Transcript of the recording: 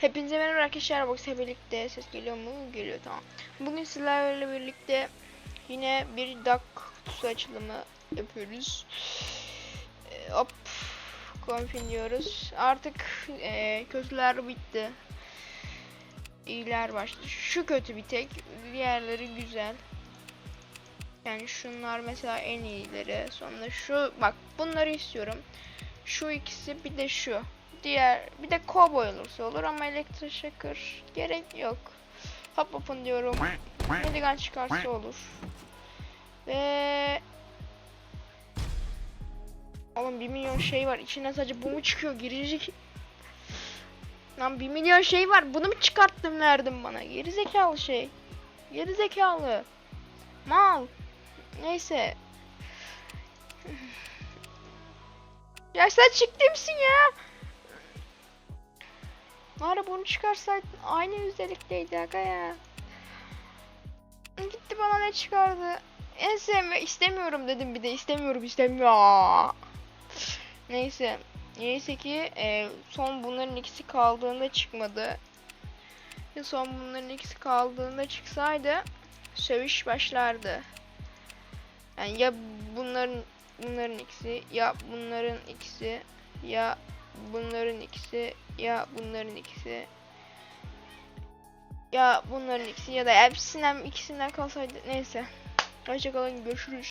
Hepinize merhaba arkadaşlar. Bak birlikte ses geliyor mu? Geliyor tamam. Bugün sizlerle birlikte yine bir dak kutusu açılımı yapıyoruz. Ee, hop konfin diyoruz. Artık e, kötüler bitti. İyiler başladı. Şu kötü bir tek. Diğerleri güzel. Yani şunlar mesela en iyileri. Sonra şu bak bunları istiyorum. Şu ikisi bir de şu. Diğer bir de cowboy olursa olur ama elektroshocker gerek yok. Hop hopun diyorum. Milligan çıkarsa olur. Ve Oğlum 1 milyon şey var. İçinden sadece bu mu çıkıyor? Girecek. Lan 1 milyon şey var. Bunu mu çıkarttın verdin bana? Gerizekalı şey. Gerizekalı. Mal. Neyse. Ya sen ciddi misin ya? Bari bunu çıkarsaydın aynı özellikteydi aga ya. Gitti bana ne çıkardı? En sevme istemiyorum dedim bir de istemiyorum istemiyor. Neyse. Neyse ki e, son bunların ikisi kaldığında çıkmadı. Son bunların ikisi kaldığında çıksaydı sövüş başlardı. Yani ya bunların bunların ikisi ya bunların ikisi ya bunların ikisi ya bunların ikisi ya bunların ikisi ya da hepsinden ikisinden kalsaydı neyse. Hoşçakalın görüşürüz.